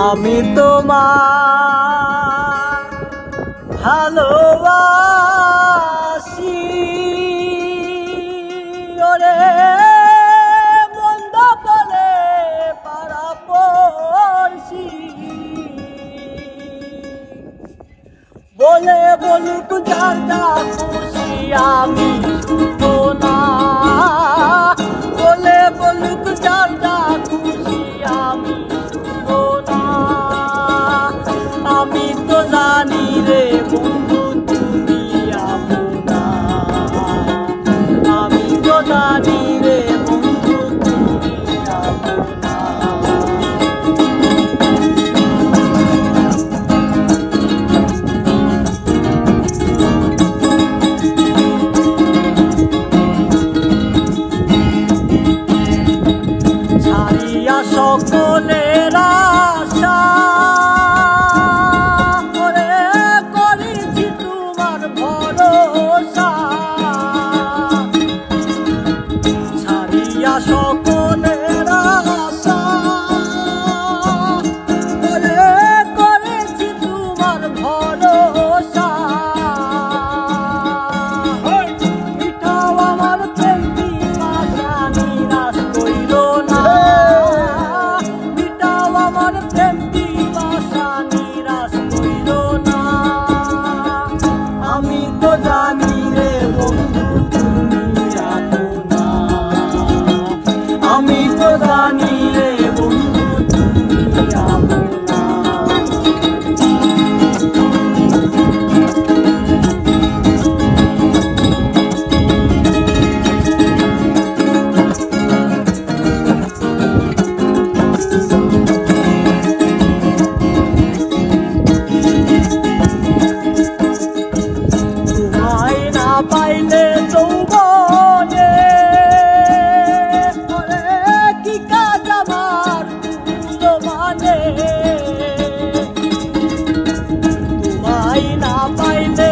আমি তোমার ভালোবাসি। ওরে মন্দ বলে পারাপড়ছি বলে বলুক যার যা খুশি আমি। তো না সকলের আশা। করেছি তোমার ভরসা। মিঠাও আমার প্রেমটি আশা নিরাশ কইল না। মিঠাও আমার আমি তো I'll fight baile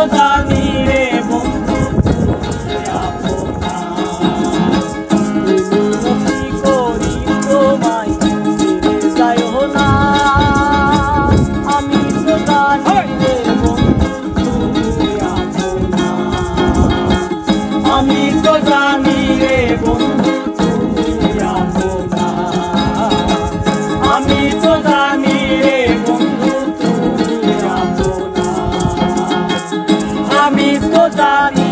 i'm Jota. toda a minha